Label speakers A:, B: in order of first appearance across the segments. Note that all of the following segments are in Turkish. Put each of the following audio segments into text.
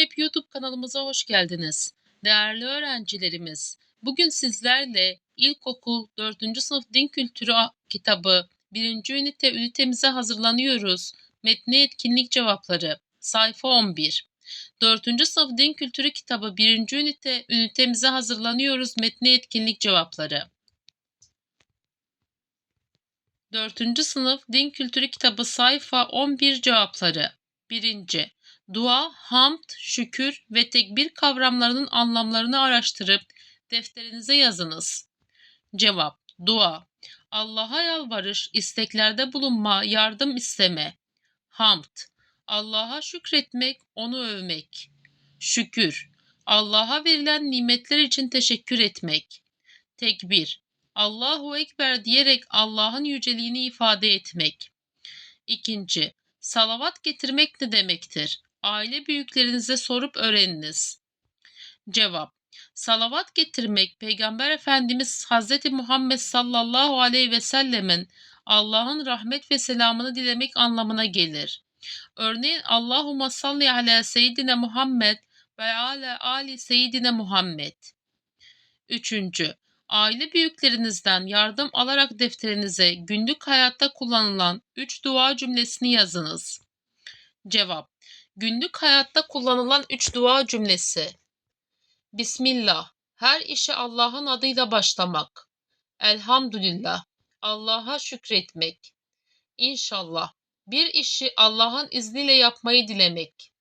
A: Map YouTube kanalımıza hoş geldiniz. Değerli öğrencilerimiz, bugün sizlerle İlkokul 4. sınıf din kültürü kitabı 1. ünite ünitemize hazırlanıyoruz. Metni etkinlik cevapları sayfa 11. 4. sınıf din kültürü kitabı 1. ünite ünitemize hazırlanıyoruz. Metni etkinlik cevapları. 4. sınıf din kültürü kitabı sayfa 11 cevapları. 1. Dua, hamd, şükür ve tekbir kavramlarının anlamlarını araştırıp defterinize yazınız. Cevap: Dua. Allah'a yalvarış, isteklerde bulunma, yardım isteme. Hamd. Allah'a şükretmek, onu övmek. Şükür. Allah'a verilen nimetler için teşekkür etmek. Tekbir. Allahu Ekber diyerek Allah'ın yüceliğini ifade etmek. İkinci, salavat getirmek ne demektir? Aile büyüklerinize sorup öğreniniz. Cevap Salavat getirmek Peygamber Efendimiz Hz. Muhammed sallallahu aleyhi ve sellemin Allah'ın rahmet ve selamını dilemek anlamına gelir. Örneğin Allahumma salli ala seyyidine Muhammed ve ala ali seyyidine Muhammed. Üçüncü, aile büyüklerinizden yardım alarak defterinize günlük hayatta kullanılan üç dua cümlesini yazınız. Cevap Günlük hayatta kullanılan üç dua cümlesi. Bismillah. Her işe Allah'ın adıyla başlamak. Elhamdülillah. Allah'a şükretmek. İnşallah. Bir işi Allah'ın izniyle yapmayı dilemek.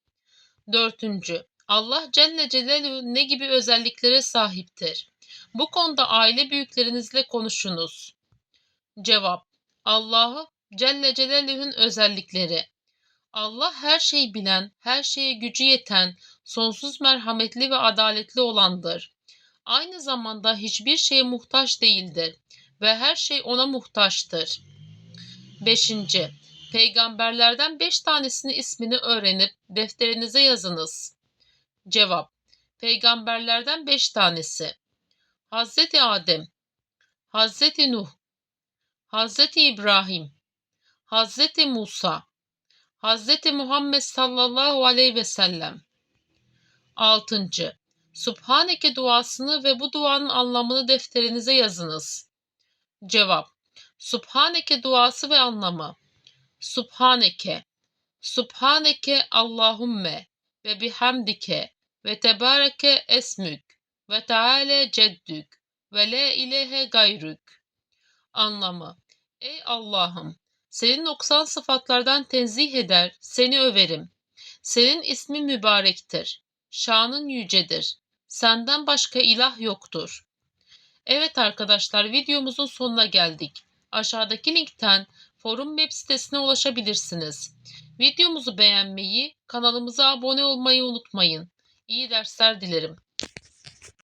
A: Dördüncü. Allah Celle Celaluhu ne gibi özelliklere sahiptir? Bu konuda aile büyüklerinizle konuşunuz. Cevap. Allah'ı Celle Celaluhu'nun özellikleri. Allah her şeyi bilen, her şeye gücü yeten, sonsuz merhametli ve adaletli olandır. Aynı zamanda hiçbir şeye muhtaç değildir ve her şey ona muhtaçtır. 5. Peygamberlerden 5 tanesinin ismini öğrenip defterinize yazınız. Cevap Peygamberlerden 5 tanesi Hazreti Adem Hazreti Nuh Hazreti İbrahim Hazreti Musa Hazreti Muhammed sallallahu aleyhi ve sellem 6. Subhaneke duasını ve bu duanın anlamını defterinize yazınız. Cevap Subhaneke duası ve anlamı Subhaneke Subhaneke Allahumme ve bihamdike ve tebareke esmük ve teala ceddük ve la ilahe gayrük. Anlamı Ey Allah'ım senin noksan sıfatlardan tenzih eder, seni överim. Senin ismin mübarektir. Şanın yücedir. Senden başka ilah yoktur. Evet arkadaşlar videomuzun sonuna geldik. Aşağıdaki linkten forum web sitesine ulaşabilirsiniz. Videomuzu beğenmeyi, kanalımıza abone olmayı unutmayın. İyi dersler dilerim.